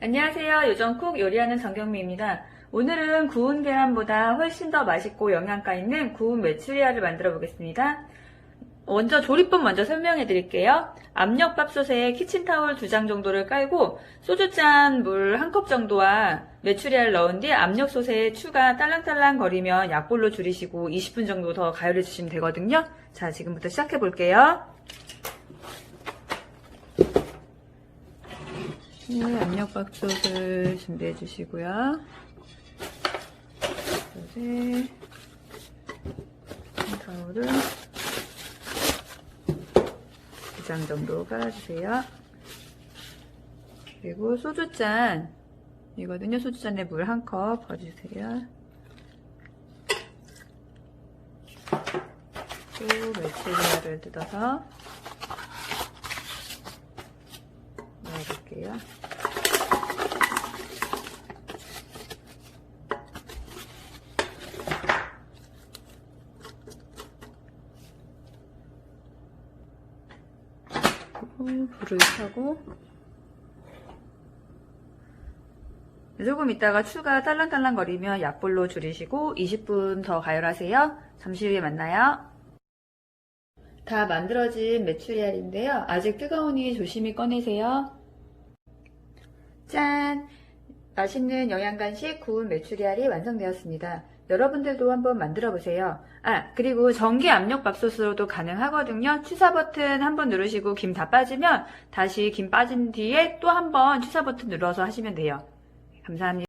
안녕하세요. 요정쿡 요리하는 정경미입니다. 오늘은 구운 계란보다 훨씬 더 맛있고 영양가 있는 구운 메추리알을 만들어 보겠습니다. 먼저 조리법 먼저 설명해 드릴게요. 압력밥솥에 키친타올 두 장 정도를 깔고 소주잔 물 한 컵 정도와 메추리알 넣은 뒤 압력솥에 추가 딸랑딸랑 거리면 약불로 줄이시고 20분 정도 더 가열해 주시면 되거든요. 자, 지금부터 시작해 볼게요. 네, 압력밥솥을 준비해 주시고요. 그다음에 타올을 두장 정도 깔아주세요. 그리고 소주잔 이거든요. 소주잔에 물 한컵 부어주세요. 또 메추리알을 뜯어서 넣어볼게요. 그리고 불을 켜고 조금 있다가 추가 딸랑딸랑 거리면 약불로 줄이시고 20분 더 가열하세요. 잠시 후에 만나요. 다 만들어진 메추리알인데요. 아직 뜨거우니 조심히 꺼내세요. 짠! 맛있는 영양간식 구운 메추리알이 완성되었습니다. 여러분들도 한번 만들어 보세요. 아, 그리고 전기 압력 밥솥으로도 가능하거든요. 취사 버튼 한번 누르시고 김 다 빠지면 다시 김 빠진 뒤에 또 한번 취사 버튼 눌러서 하시면 돼요. 감사합니다.